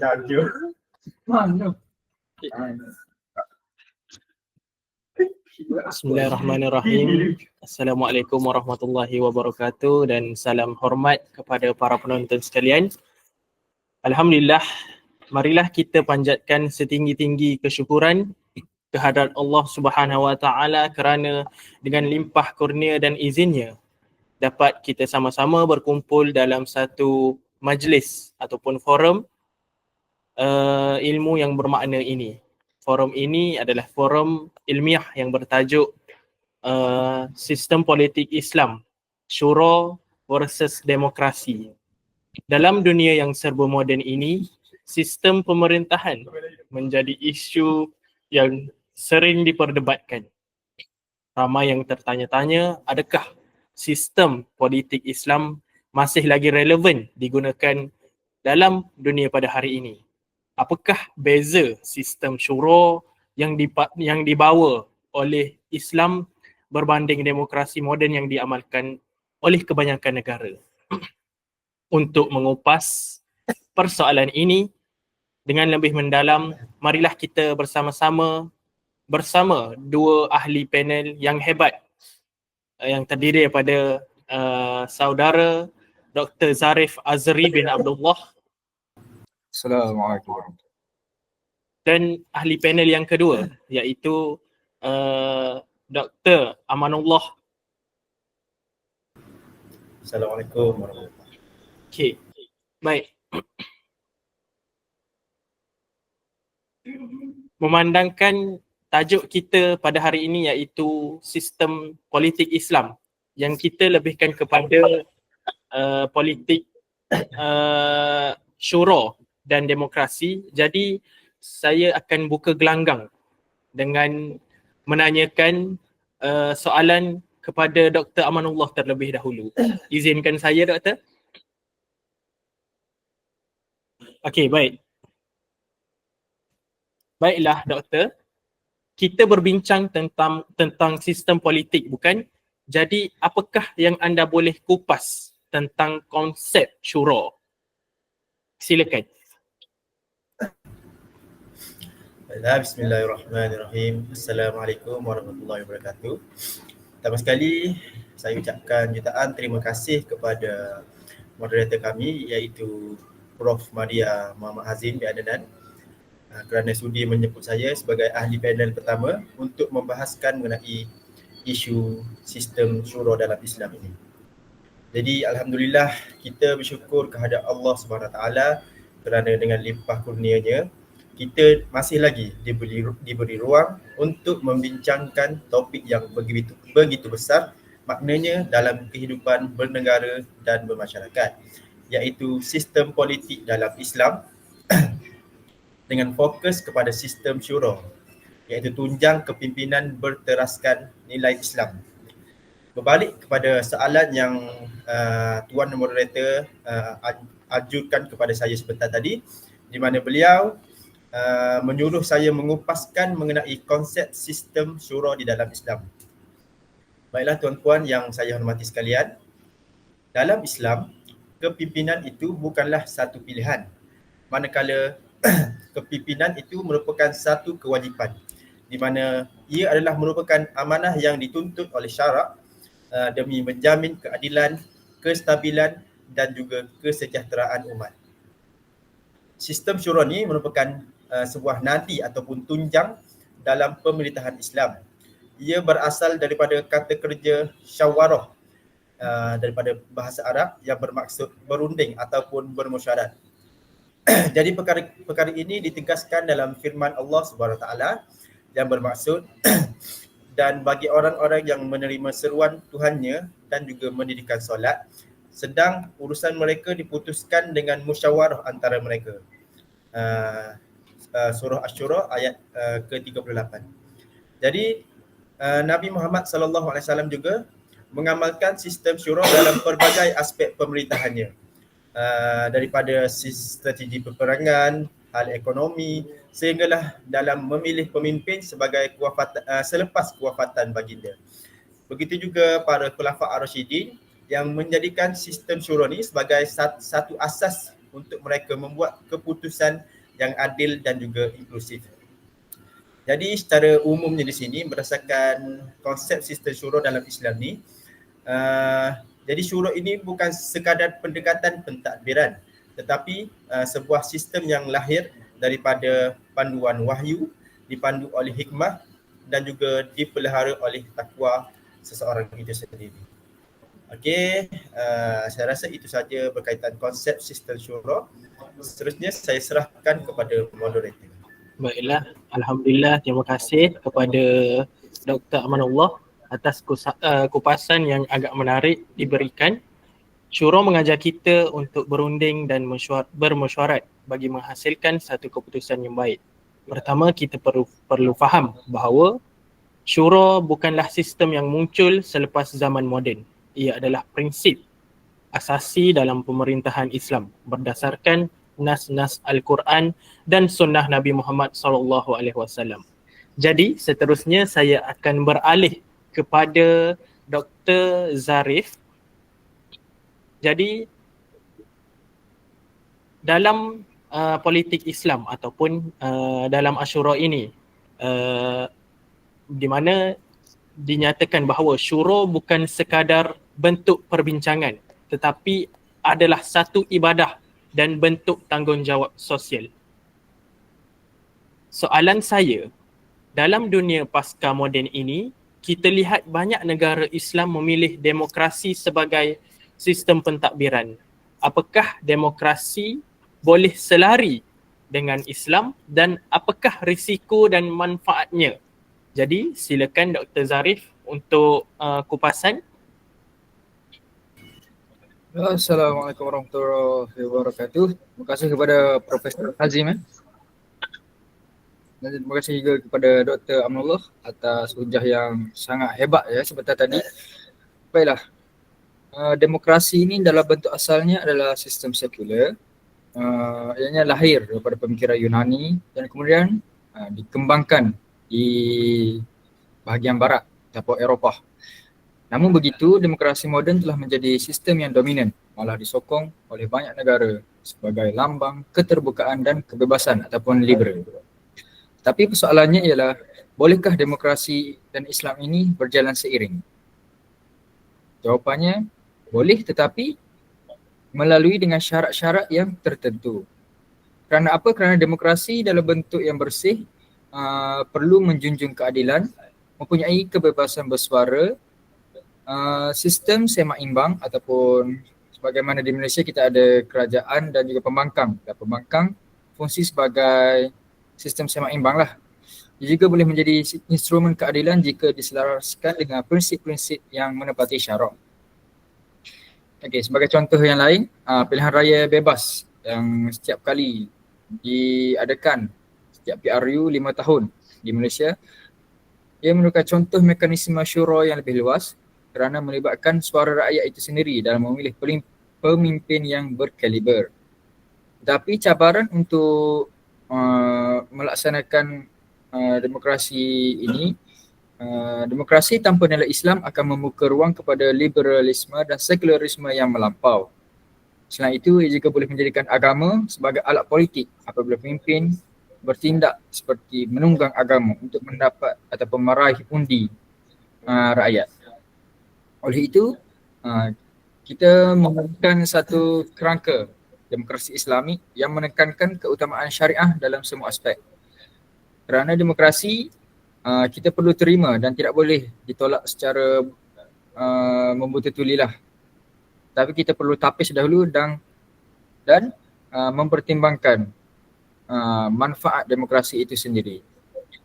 Jaga. Mana? Bismillahirrahmanirrahim. Assalamualaikum warahmatullahi wabarakatuh dan salam hormat kepada para penonton sekalian. Alhamdulillah, marilah kita panjatkan setinggi-tinggi kesyukuran kehadrat Allah Subhanahu Wa Taala kerana dengan limpah kurnia dan izinnya dapat kita sama-sama berkumpul dalam satu majlis ataupun forum uh, ilmu yang bermakna ini. Forum ini adalah forum ilmiah yang bertajuk uh, Sistem Politik Islam, Syuro versus Demokrasi. Dalam dunia yang serba moden ini, sistem pemerintahan menjadi isu yang sering diperdebatkan. Ramai yang tertanya-tanya, adakah sistem politik Islam masih lagi relevan digunakan dalam dunia pada hari ini? Apakah beza sistem syuro yang dipa- yang dibawa oleh Islam berbanding demokrasi moden yang diamalkan oleh kebanyakan negara. Untuk mengupas persoalan ini dengan lebih mendalam, marilah kita bersama-sama bersama dua ahli panel yang hebat eh, yang terdiri daripada uh, saudara Dr. Zarif Azri bin Abdullah Assalamualaikum warahmatullahi dan ahli panel yang kedua iaitu uh, Dr. Amanullah. Assalamualaikum warahmatullahi Okey. Baik. Memandangkan tajuk kita pada hari ini iaitu sistem politik Islam yang kita lebihkan kepada uh, politik uh, syura dan demokrasi. Jadi saya akan buka gelanggang dengan menanyakan uh, soalan kepada Dr. Amanullah terlebih dahulu. Izinkan saya Doktor. Okey, baik. Baiklah Doktor. Kita berbincang tentang tentang sistem politik bukan? Jadi apakah yang anda boleh kupas tentang konsep syura? Silakan. Baiklah, bismillahirrahmanirrahim. Assalamualaikum warahmatullahi wabarakatuh. Pertama sekali, saya ucapkan jutaan terima kasih kepada moderator kami iaitu Prof. Maria Muhammad Hazim bin Adnan uh, kerana sudi menyebut saya sebagai ahli panel pertama untuk membahaskan mengenai isu sistem syura dalam Islam ini. Jadi alhamdulillah kita bersyukur kehadap Allah taala kerana dengan limpah kurnianya kita masih lagi diberi diberi ruang untuk membincangkan topik yang begitu begitu besar maknanya dalam kehidupan bernegara dan bermasyarakat iaitu sistem politik dalam Islam dengan fokus kepada sistem syura iaitu tunjang kepimpinan berteraskan nilai Islam. Berbalik kepada soalan yang uh, tuan moderator uh, ajukan kepada saya sebentar tadi di mana beliau Uh, menyuruh saya mengupaskan mengenai konsep sistem syura di dalam Islam. Baiklah tuan-puan yang saya hormati sekalian, dalam Islam, kepimpinan itu bukanlah satu pilihan. Manakala kepimpinan itu merupakan satu kewajipan di mana ia adalah merupakan amanah yang dituntut oleh syarak uh, demi menjamin keadilan, kestabilan dan juga kesejahteraan umat. Sistem syura ni merupakan uh, sebuah nadi ataupun tunjang dalam pemerintahan Islam. Ia berasal daripada kata kerja syawarah uh, daripada bahasa Arab yang bermaksud berunding ataupun bermusyarat. Jadi perkara perkara ini ditegaskan dalam firman Allah Subhanahu taala yang bermaksud dan bagi orang-orang yang menerima seruan Tuhannya dan juga mendirikan solat sedang urusan mereka diputuskan dengan musyawarah antara mereka. Uh, uh, surah Asy-Syura ayat uh, ke-38. Jadi uh, Nabi Muhammad sallallahu alaihi wasallam juga mengamalkan sistem syura dalam pelbagai aspek pemerintahannya. Daripada strategi peperangan, hal ekonomi sehinggalah dalam memilih pemimpin sebagai kewafatan selepas kewafatan baginda. Begitu juga para khulafa ar-rasyidin yang menjadikan sistem syura ni sebagai satu asas untuk mereka membuat keputusan yang adil dan juga inklusif. Jadi secara umumnya di sini berdasarkan konsep sistem syura dalam Islam ni uh, jadi syura ini bukan sekadar pendekatan pentadbiran tetapi uh, sebuah sistem yang lahir daripada panduan wahyu dipandu oleh hikmah dan juga dipelihara oleh takwa seseorang itu sendiri. Okey, uh, saya rasa itu saja berkaitan konsep sistem syura. Seterusnya saya serahkan kepada moderator. Baiklah, Alhamdulillah terima kasih kepada Dr. Amanullah atas uh, kupasan yang agak menarik diberikan. Syura mengajar kita untuk berunding dan bermesyuarat bagi menghasilkan satu keputusan yang baik. Pertama, kita perlu perlu faham bahawa syura bukanlah sistem yang muncul selepas zaman moden ia adalah prinsip asasi dalam pemerintahan Islam berdasarkan nas-nas Al-Quran dan sunnah Nabi Muhammad sallallahu alaihi wasallam. Jadi seterusnya saya akan beralih kepada Dr. Zarif. Jadi dalam uh, politik Islam ataupun uh, dalam Ashura ini uh, di mana dinyatakan bahawa syuro bukan sekadar bentuk perbincangan tetapi adalah satu ibadah dan bentuk tanggungjawab sosial. Soalan saya, dalam dunia pasca moden ini, kita lihat banyak negara Islam memilih demokrasi sebagai sistem pentadbiran. Apakah demokrasi boleh selari dengan Islam dan apakah risiko dan manfaatnya jadi silakan Dr. Zarif untuk uh, kupasan. Assalamualaikum warahmatullahi wabarakatuh. Terima kasih kepada Profesor Hazim. Eh. Dan terima kasih juga kepada Dr. Amnullah atas hujah yang sangat hebat ya seperti tadi. Baiklah. Uh, demokrasi ini dalam bentuk asalnya adalah sistem sekular. Uh, ianya lahir daripada pemikiran Yunani dan kemudian uh, dikembangkan di bahagian barat ataupun Eropah. Namun begitu, demokrasi moden telah menjadi sistem yang dominan malah disokong oleh banyak negara sebagai lambang keterbukaan dan kebebasan ataupun liberal. Tapi persoalannya ialah bolehkah demokrasi dan Islam ini berjalan seiring? Jawapannya boleh tetapi melalui dengan syarat-syarat yang tertentu. Kerana apa? Kerana demokrasi dalam bentuk yang bersih uh, perlu menjunjung keadilan, mempunyai kebebasan bersuara, uh, sistem semak imbang ataupun sebagaimana di Malaysia kita ada kerajaan dan juga pembangkang. Dan pembangkang fungsi sebagai sistem semak imbang lah. Dia juga boleh menjadi instrumen keadilan jika diselaraskan dengan prinsip-prinsip yang menepati syarak. Okey, sebagai contoh yang lain, uh, pilihan raya bebas yang setiap kali diadakan setiap PRU lima tahun di Malaysia. Ia merupakan contoh mekanisme syura yang lebih luas kerana melibatkan suara rakyat itu sendiri dalam memilih pemimpin yang berkaliber. Tapi cabaran untuk uh, melaksanakan uh, demokrasi ini, uh, demokrasi tanpa nilai Islam akan membuka ruang kepada liberalisme dan sekularisme yang melampau. Selain itu, ia juga boleh menjadikan agama sebagai alat politik apabila pemimpin bertindak seperti menunggang agama untuk mendapat ataupun meraih undi uh, rakyat. Oleh itu, uh, kita memerlukan satu kerangka demokrasi Islami yang menekankan keutamaan syariah dalam semua aspek. Kerana demokrasi uh, kita perlu terima dan tidak boleh ditolak secara uh, membututulilah. Tapi kita perlu tapis dahulu dan dan uh, mempertimbangkan uh, manfaat demokrasi itu sendiri.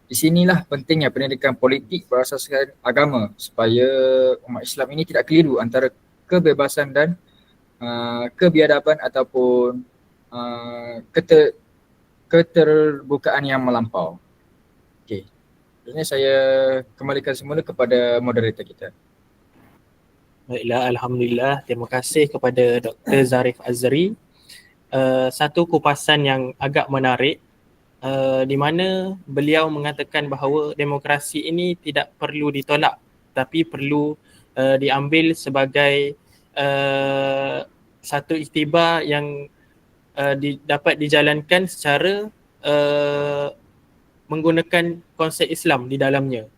Di sinilah pentingnya pendidikan politik berasaskan agama supaya umat Islam ini tidak keliru antara kebebasan dan uh, kebiadaban ataupun uh, keter, keterbukaan yang melampau. Okey. Ini saya kembalikan semula kepada moderator kita. Baiklah, Alhamdulillah. Terima kasih kepada Dr. Zarif Azri uh, satu kupasan yang agak menarik uh, di mana beliau mengatakan bahawa demokrasi ini tidak perlu ditolak tapi perlu uh, diambil sebagai uh, satu iktibar yang uh, di, dapat dijalankan secara uh, menggunakan konsep Islam di dalamnya.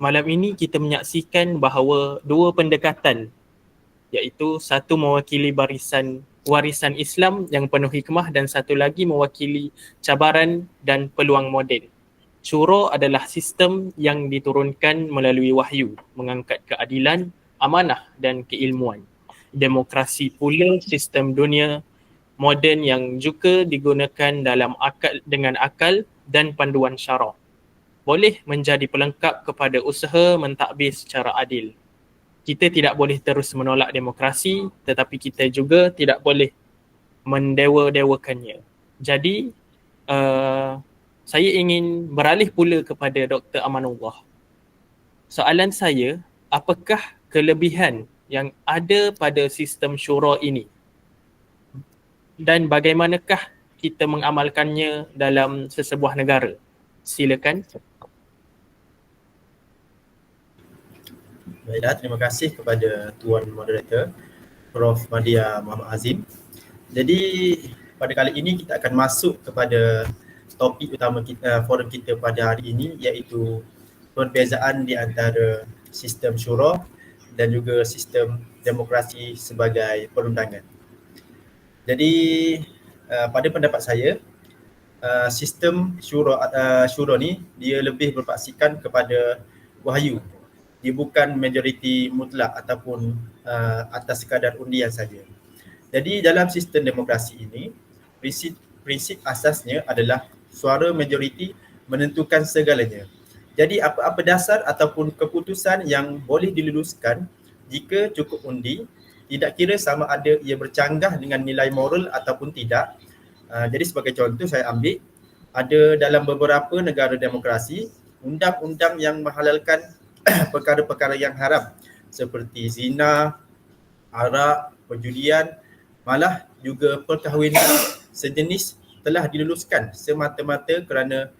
Malam ini kita menyaksikan bahawa dua pendekatan iaitu satu mewakili barisan warisan Islam yang penuh hikmah dan satu lagi mewakili cabaran dan peluang moden. Syuro adalah sistem yang diturunkan melalui wahyu, mengangkat keadilan, amanah dan keilmuan. Demokrasi pula sistem dunia moden yang juga digunakan dalam akal dengan akal dan panduan syarak. Boleh menjadi pelengkap kepada usaha mentadbir secara adil. Kita tidak boleh terus menolak demokrasi tetapi kita juga tidak boleh mendewa-dewakannya. Jadi uh, saya ingin beralih pula kepada Dr. Amanullah. Soalan saya, apakah kelebihan yang ada pada sistem syura ini? Dan bagaimanakah kita mengamalkannya dalam sesebuah negara? Silakan. Baiklah, terima kasih kepada Tuan Moderator Prof. Madia Muhammad Azim. Jadi pada kali ini kita akan masuk kepada topik utama kita, forum kita pada hari ini iaitu perbezaan di antara sistem syura dan juga sistem demokrasi sebagai perundangan. Jadi uh, pada pendapat saya uh, sistem syura syura ni dia lebih berpaksikan kepada wahyu dia bukan majoriti mutlak ataupun uh, atas sekadar undian saja. Jadi dalam sistem demokrasi ini, prinsip prinsip asasnya adalah suara majoriti menentukan segalanya. Jadi apa-apa dasar ataupun keputusan yang boleh diluluskan jika cukup undi, tidak kira sama ada ia bercanggah dengan nilai moral ataupun tidak. Uh, jadi sebagai contoh saya ambil ada dalam beberapa negara demokrasi undang-undang yang menghalalkan perkara-perkara yang haram seperti zina, arak, perjudian, malah juga perkahwinan sejenis telah diluluskan semata-mata kerana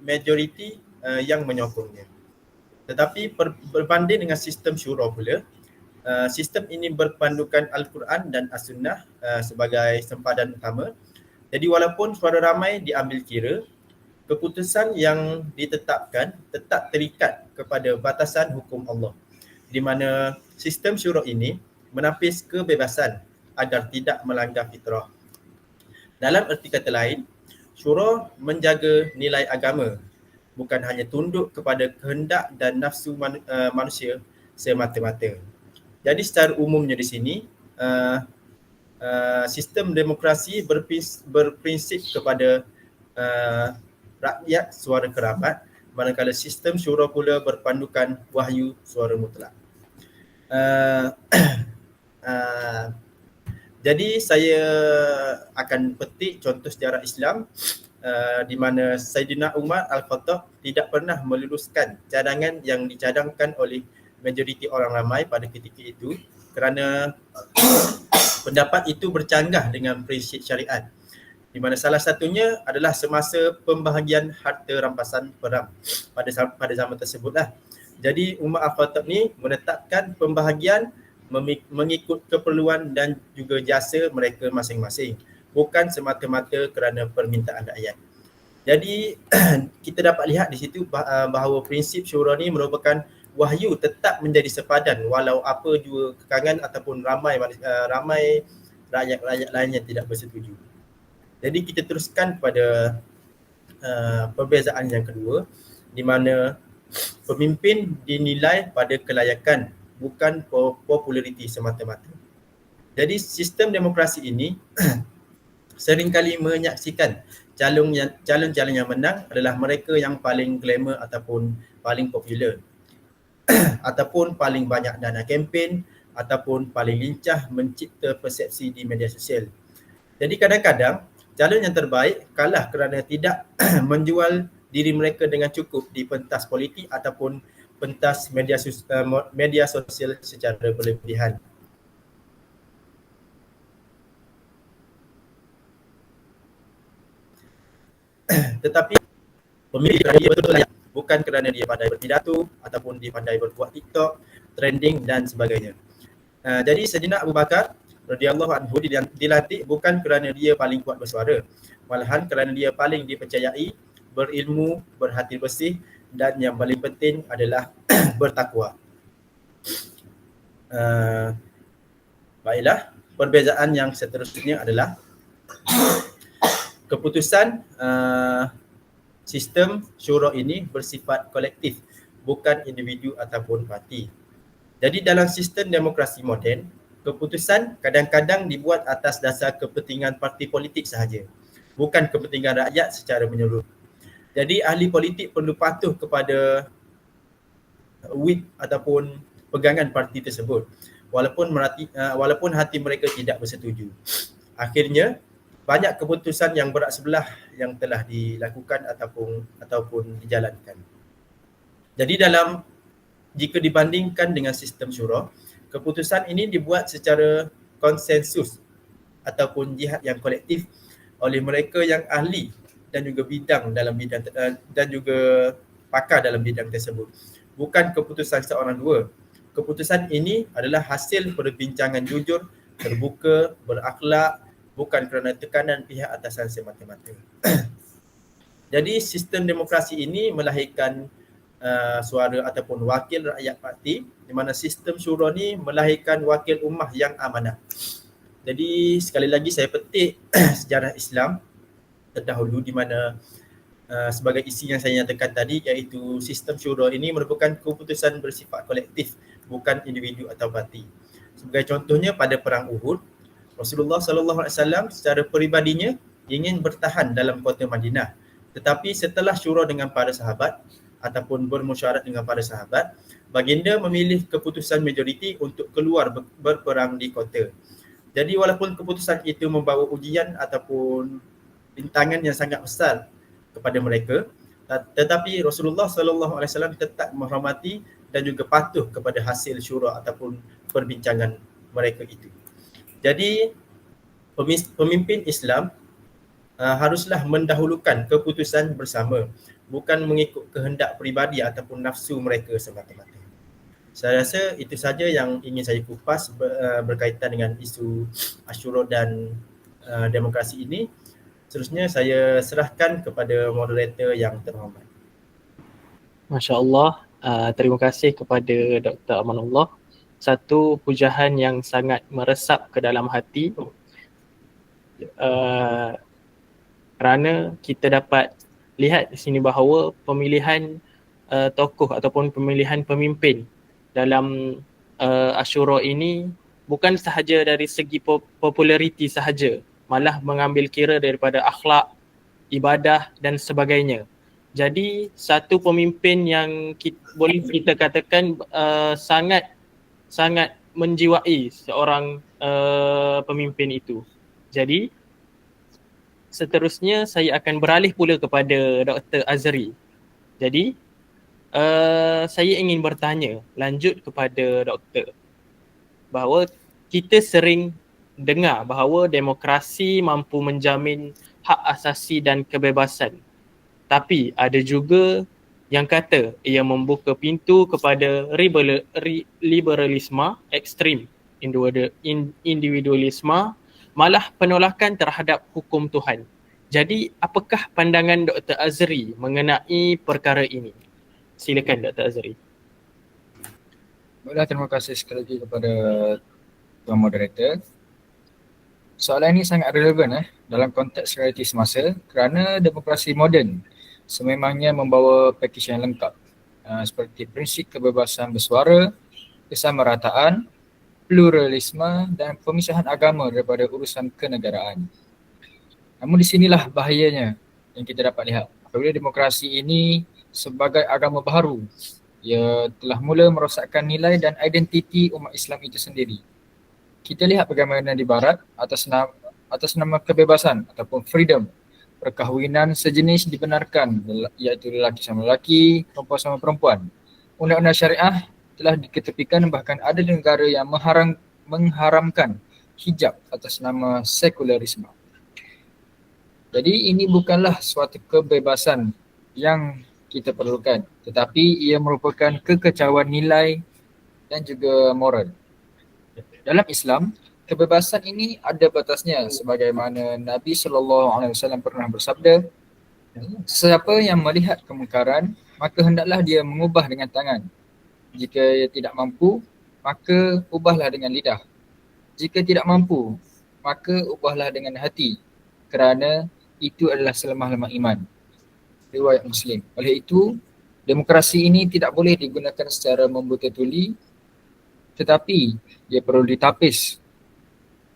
majoriti uh, yang menyokongnya. Tetapi per, berbanding dengan sistem syura pula, uh, sistem ini berpandukan Al-Quran dan As-Sunnah uh, sebagai sempadan utama. Jadi walaupun suara ramai diambil kira, keputusan yang ditetapkan tetap terikat kepada batasan hukum Allah di mana sistem syura ini menapis kebebasan agar tidak melanggar fitrah. Dalam erti kata lain, syura menjaga nilai agama bukan hanya tunduk kepada kehendak dan nafsu man, uh, manusia semata-mata. Jadi secara umumnya di sini uh, uh, sistem demokrasi berprinsip, berprinsip kepada uh, rakyat suara kerabat manakala sistem syura pula berpandukan wahyu suara mutlak. Uh, uh, jadi saya akan petik contoh sejarah Islam uh, di mana Sayyidina Umar Al-Khattab tidak pernah meluluskan cadangan yang dicadangkan oleh majoriti orang ramai pada ketika itu kerana pendapat itu bercanggah dengan prinsip syariat di mana salah satunya adalah semasa pembahagian harta rampasan perang pada pada zaman tersebutlah. Jadi Umar Al-Khattab ni menetapkan pembahagian mengikut keperluan dan juga jasa mereka masing-masing bukan semata-mata kerana permintaan rakyat. Jadi kita dapat lihat di situ uh, bahawa prinsip syura ni merupakan wahyu tetap menjadi sepadan walau apa juga kekangan ataupun ramai uh, ramai rakyat-rakyat lain yang tidak bersetuju. Jadi kita teruskan pada uh, perbezaan yang kedua di mana pemimpin dinilai pada kelayakan bukan populariti semata-mata. Jadi sistem demokrasi ini seringkali menyaksikan calon yang calon-calon yang menang adalah mereka yang paling glamour ataupun paling popular ataupun paling banyak dana kempen ataupun paling lincah mencipta persepsi di media sosial. Jadi kadang-kadang calon yang terbaik kalah kerana tidak menjual diri mereka dengan cukup di pentas politik ataupun pentas media uh, media sosial secara berlebihan. Tetapi pemilih dia betul layak bukan kerana dia pandai berpidato ataupun dia pandai berbuat TikTok, trending dan sebagainya. Uh, jadi Sayyidina Abu Bakar radhiyallahu anhu dilantik bukan kerana dia paling kuat bersuara, malahan kerana dia paling dipercayai, berilmu, berhati bersih dan yang paling penting adalah bertakwa. Uh, baiklah, perbezaan yang seterusnya adalah keputusan uh, sistem syura ini bersifat kolektif bukan individu ataupun parti. Jadi dalam sistem demokrasi moden, keputusan kadang-kadang dibuat atas dasar kepentingan parti politik sahaja, bukan kepentingan rakyat secara menyeluruh. Jadi ahli politik perlu patuh kepada whip ataupun pegangan parti tersebut walaupun merati, uh, walaupun hati mereka tidak bersetuju. Akhirnya banyak keputusan yang berat sebelah yang telah dilakukan ataupun ataupun dijalankan. Jadi dalam jika dibandingkan dengan sistem syura, keputusan ini dibuat secara konsensus ataupun jihad yang kolektif oleh mereka yang ahli dan juga bidang dalam bidang uh, dan juga pakar dalam bidang tersebut. Bukan keputusan seorang dua. Keputusan ini adalah hasil perbincangan jujur, terbuka, berakhlak, bukan kerana tekanan pihak atasan semata-mata. Jadi sistem demokrasi ini melahirkan uh, suara ataupun wakil rakyat parti di mana sistem syura ni melahirkan wakil ummah yang amanah. Jadi sekali lagi saya petik sejarah Islam terdahulu di mana uh, sebagai isi yang saya nyatakan tadi iaitu sistem syura ini merupakan keputusan bersifat kolektif bukan individu atau parti. Sebagai contohnya pada perang Uhud Rasulullah sallallahu alaihi wasallam secara peribadinya ingin bertahan dalam kota Madinah. Tetapi setelah syura dengan para sahabat ataupun bermusyawarah dengan para sahabat, baginda memilih keputusan majoriti untuk keluar berperang di kota. Jadi walaupun keputusan itu membawa ujian ataupun bintangan yang sangat besar kepada mereka, tetapi Rasulullah sallallahu alaihi wasallam tetap menghormati dan juga patuh kepada hasil syura ataupun perbincangan mereka itu. Jadi pemimpin Islam uh, haruslah mendahulukan keputusan bersama bukan mengikut kehendak peribadi ataupun nafsu mereka semata-mata. Saya rasa itu saja yang ingin saya kupas uh, berkaitan dengan isu Ashura dan uh, demokrasi ini. Seterusnya saya serahkan kepada moderator yang terhormat. Masya Allah, uh, terima kasih kepada Dr. Amanullah satu pujahan yang sangat meresap ke dalam hati uh, kerana kita dapat lihat di sini bahawa pemilihan uh, tokoh ataupun pemilihan pemimpin dalam uh, Ashura ini bukan sahaja dari segi populariti sahaja malah mengambil kira daripada akhlak, ibadah dan sebagainya. Jadi satu pemimpin yang kita, boleh kita katakan uh, sangat sangat menjiwai seorang uh, pemimpin itu. Jadi seterusnya saya akan beralih pula kepada Dr. Azri. Jadi uh, saya ingin bertanya lanjut kepada doktor bahawa kita sering dengar bahawa demokrasi mampu menjamin hak asasi dan kebebasan. Tapi ada juga yang kata ia membuka pintu kepada liberalisme ekstrim individualisme malah penolakan terhadap hukum Tuhan. Jadi apakah pandangan Dr. Azri mengenai perkara ini? Silakan Dr. Azri. Baiklah, terima kasih sekali lagi kepada Tuan Moderator. Soalan ini sangat relevan eh, dalam konteks realiti semasa kerana demokrasi moden sememangnya membawa pakej yang lengkap uh, seperti prinsip kebebasan bersuara, kesamarataan, pluralisme dan pemisahan agama daripada urusan kenegaraan. Namun di sinilah bahayanya yang kita dapat lihat. Apabila demokrasi ini sebagai agama baru, ia telah mula merosakkan nilai dan identiti umat Islam itu sendiri. Kita lihat bagaimana di barat atas nama, atas nama kebebasan ataupun freedom perkahwinan sejenis dibenarkan iaitu lelaki sama lelaki, perempuan sama perempuan. Undang-undang syariah telah diketepikan bahkan ada negara yang mengharam, mengharamkan hijab atas nama sekularisme. Jadi ini bukanlah suatu kebebasan yang kita perlukan tetapi ia merupakan kekecauan nilai dan juga moral. Dalam Islam, kebebasan ini ada batasnya sebagaimana Nabi sallallahu alaihi wasallam pernah bersabda Siapa yang melihat kemungkaran maka hendaklah dia mengubah dengan tangan. Jika ia tidak mampu maka ubahlah dengan lidah. Jika tidak mampu maka ubahlah dengan hati kerana itu adalah selemah-lemah iman. Riwayat Muslim. Oleh itu demokrasi ini tidak boleh digunakan secara membuta tuli tetapi dia perlu ditapis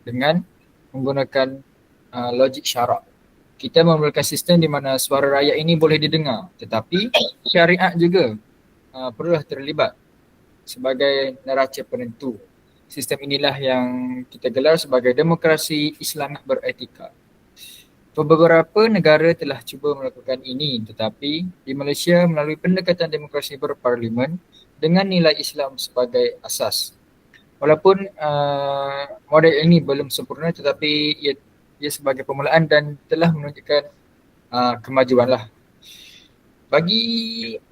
dengan menggunakan uh, logik syarak. Kita memerlukan sistem di mana suara rakyat ini boleh didengar tetapi syariat juga uh, perlulah terlibat sebagai neraca penentu. Sistem inilah yang kita gelar sebagai demokrasi Islam beretika. Beberapa negara telah cuba melakukan ini tetapi di Malaysia melalui pendekatan demokrasi berparlimen dengan nilai Islam sebagai asas walaupun uh, model ini belum sempurna tetapi ia, ia sebagai permulaan dan telah menunjukkan uh, kemajuan lah. Bagi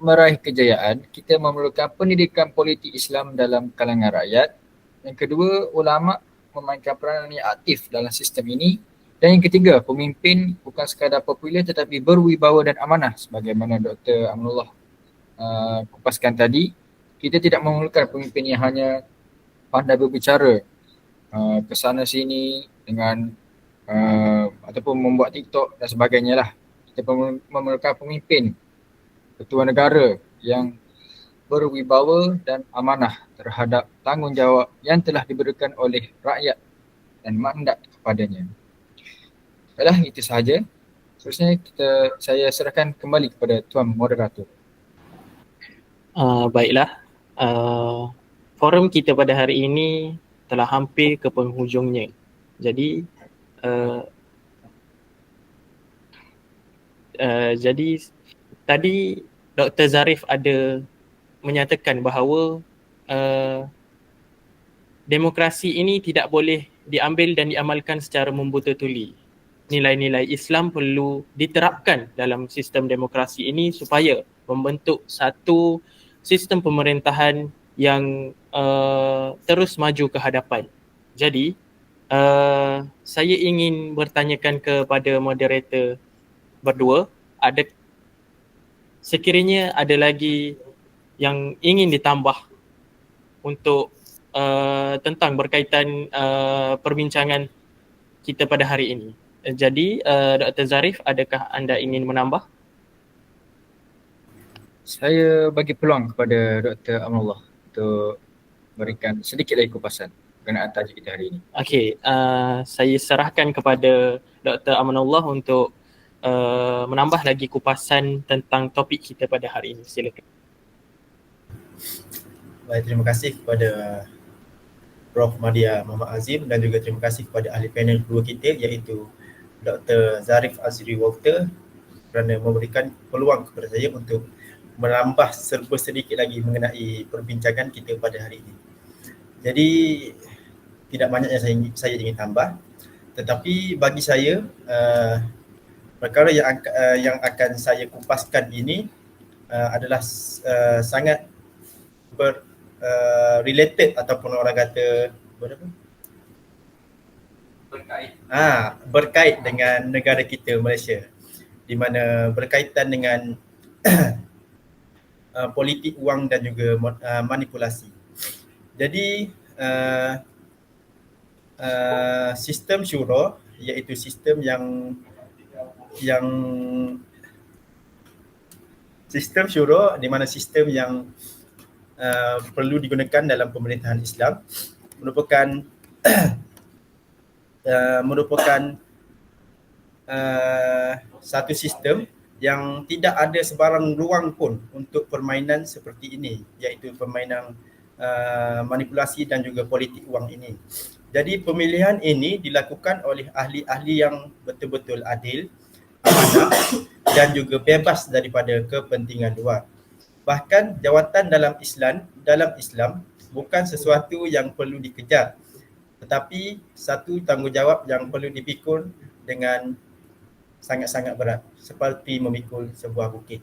meraih kejayaan, kita memerlukan pendidikan politik Islam dalam kalangan rakyat. Yang kedua, ulama memainkan peranan yang aktif dalam sistem ini. Dan yang ketiga, pemimpin bukan sekadar popular tetapi berwibawa dan amanah sebagaimana Dr. Amanullah uh, kupaskan tadi. Kita tidak memerlukan pemimpin yang hanya pandai berbicara uh, ke sana sini dengan uh, ataupun membuat TikTok dan sebagainya lah. Kita memerlukan pemimpin ketua negara yang berwibawa dan amanah terhadap tanggungjawab yang telah diberikan oleh rakyat dan mandat kepadanya. Baiklah itu sahaja. Seterusnya kita saya serahkan kembali kepada tuan moderator. Uh, baiklah. Uh, forum kita pada hari ini telah hampir ke penghujungnya. Jadi uh, uh, jadi tadi Dr. Zarif ada menyatakan bahawa uh, demokrasi ini tidak boleh diambil dan diamalkan secara membuta tuli. Nilai-nilai Islam perlu diterapkan dalam sistem demokrasi ini supaya membentuk satu sistem pemerintahan yang uh, terus maju ke hadapan. Jadi uh, saya ingin bertanyakan kepada moderator berdua ada sekiranya ada lagi yang ingin ditambah untuk uh, tentang berkaitan uh, perbincangan kita pada hari ini. Jadi uh, Dr. Zarif adakah anda ingin menambah? Saya bagi peluang kepada Dr. Amanullah untuk berikan sedikit lagi kupasan berkenaan tajuk kita hari ini. Okey, uh, saya serahkan kepada Dr. Amanullah untuk uh, menambah lagi kupasan tentang topik kita pada hari ini. Silakan. Baik, terima kasih kepada Prof. Madia Muhammad Azim dan juga terima kasih kepada ahli panel kedua kita iaitu Dr. Zarif Azri Walter kerana memberikan peluang kepada saya untuk menambah serba sedikit lagi mengenai perbincangan kita pada hari ini. Jadi tidak banyak yang saya, saya ingin tambah tetapi bagi saya uh, perkara yang uh, yang akan saya kupaskan ini uh, adalah uh, sangat ber uh, related ataupun orang kata berapa? Berkait. Ah, berkait dengan negara kita Malaysia di mana berkaitan dengan uh, politik wang dan juga uh, manipulasi. Jadi uh, uh, sistem syura iaitu sistem yang yang sistem syura di mana sistem yang uh, perlu digunakan dalam pemerintahan Islam merupakan uh, merupakan uh, satu sistem yang tidak ada sebarang ruang pun untuk permainan seperti ini iaitu permainan uh, manipulasi dan juga politik wang ini. Jadi pemilihan ini dilakukan oleh ahli-ahli yang betul-betul adil, amanah dan juga bebas daripada kepentingan luar. Bahkan jawatan dalam Islam dalam Islam bukan sesuatu yang perlu dikejar tetapi satu tanggungjawab yang perlu dipikul dengan sangat-sangat berat seperti memikul sebuah bukit.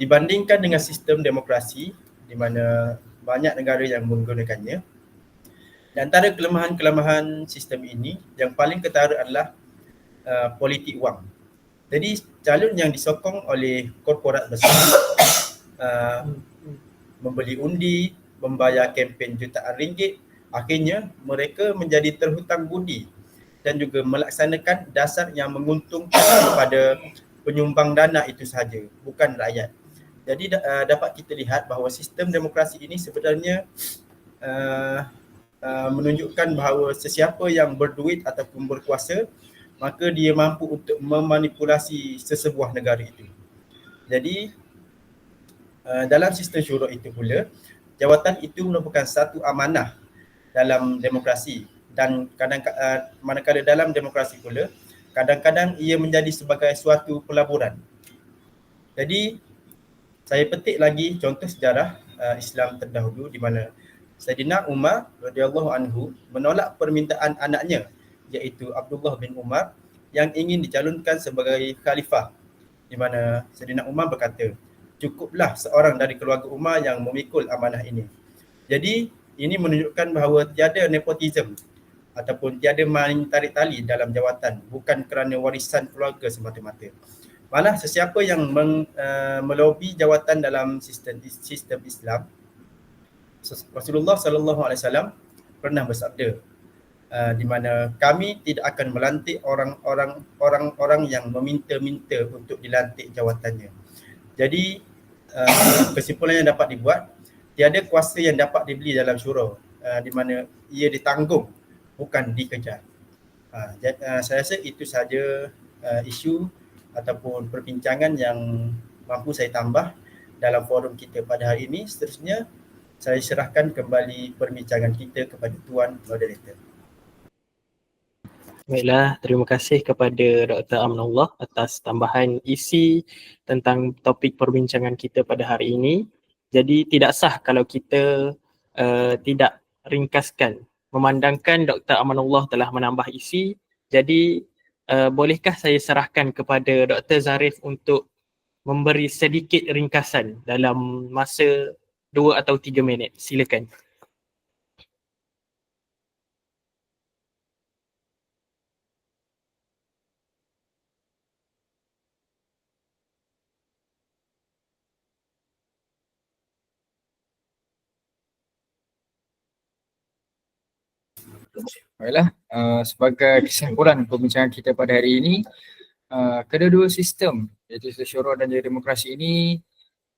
Dibandingkan dengan sistem demokrasi di mana banyak negara yang menggunakannya, Di antara kelemahan-kelemahan sistem ini yang paling ketara adalah uh, politik wang. Jadi calon yang disokong oleh korporat besar uh, membeli undi, membayar kempen jutaan ringgit, akhirnya mereka menjadi terhutang budi dan juga melaksanakan dasar yang menguntungkan kepada penyumbang dana itu sahaja, bukan rakyat. Jadi uh, dapat kita lihat bahawa sistem demokrasi ini sebenarnya uh, uh, menunjukkan bahawa sesiapa yang berduit ataupun berkuasa maka dia mampu untuk memanipulasi sesebuah negara itu. Jadi uh, dalam sistem syuruk itu pula jawatan itu merupakan satu amanah dalam demokrasi dan kadang uh, manakala dalam demokrasi pula kadang-kadang ia menjadi sebagai suatu pelaburan. Jadi saya petik lagi contoh sejarah uh, Islam terdahulu di mana Saidina Umar radhiyallahu anhu menolak permintaan anaknya iaitu Abdullah bin Umar yang ingin dicalonkan sebagai khalifah di mana Saidina Umar berkata cukuplah seorang dari keluarga Umar yang memikul amanah ini. Jadi ini menunjukkan bahawa tiada nepotisme ataupun tiada main tarik tali dalam jawatan bukan kerana warisan keluarga semata-mata. Malah sesiapa yang meng, uh, melobi jawatan dalam sistem sistem Islam Rasulullah sallallahu alaihi wasallam pernah bersabda uh, di mana kami tidak akan melantik orang-orang orang-orang yang meminta-minta untuk dilantik jawatannya. Jadi uh, kesimpulan yang dapat dibuat tiada kuasa yang dapat dibeli dalam syura uh, di mana ia ditanggung bukan dikejar. Uh, uh, saya rasa itu saja uh, isu ataupun perbincangan yang mampu saya tambah dalam forum kita pada hari ini. Seterusnya saya serahkan kembali perbincangan kita kepada tuan moderator. Baiklah, terima kasih kepada Dr. Amanullah atas tambahan isi tentang topik perbincangan kita pada hari ini. Jadi tidak sah kalau kita uh, tidak ringkaskan. Memandangkan Dr. Amanullah telah menambah isi, jadi uh, bolehkah saya serahkan kepada Dr. Zarif untuk memberi sedikit ringkasan dalam masa dua atau tiga minit. Silakan. Baiklah, uh, sebagai kesimpulan perbincangan kita pada hari ini, uh, kedua-dua sistem iaitu sistem syurah dan demokrasi ini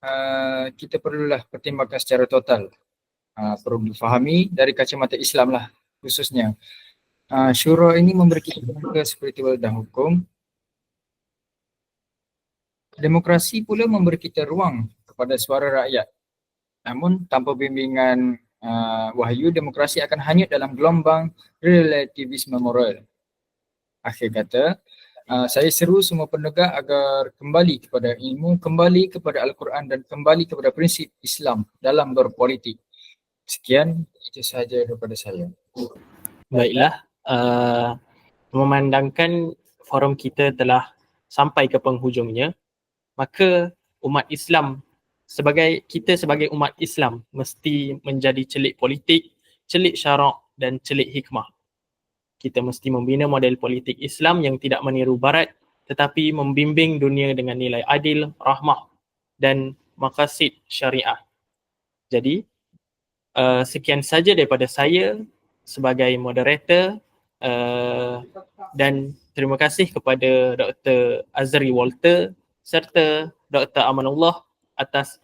uh, kita perlulah pertimbangkan secara total. Uh, perlu difahami dari kacamata Islam lah khususnya. Uh, syurah ini memberi kita tenaga seperti dan hukum. Demokrasi pula memberi kita ruang kepada suara rakyat. Namun tanpa bimbingan uh, wahyu demokrasi akan hanyut dalam gelombang relativisme moral. Akhir kata, uh, saya seru semua penegak agar kembali kepada ilmu, kembali kepada Al-Quran dan kembali kepada prinsip Islam dalam berpolitik. Sekian, itu sahaja daripada saya. Baiklah, uh, memandangkan forum kita telah sampai ke penghujungnya, maka umat Islam sebagai kita sebagai umat Islam mesti menjadi celik politik, celik syarak dan celik hikmah. Kita mesti membina model politik Islam yang tidak meniru barat tetapi membimbing dunia dengan nilai adil, rahmah dan maqasid syariah. Jadi uh, sekian saja daripada saya sebagai moderator uh, dan terima kasih kepada Dr. Azri Walter serta Dr. Amanullah atas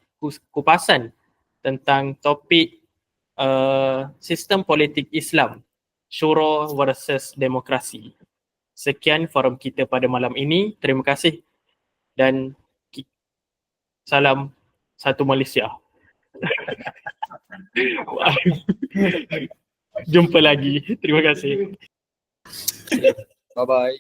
kupasan tentang topik uh, sistem politik Islam, syura versus demokrasi. Sekian forum kita pada malam ini. Terima kasih dan salam satu Malaysia. Jumpa lagi. Terima kasih. Bye bye.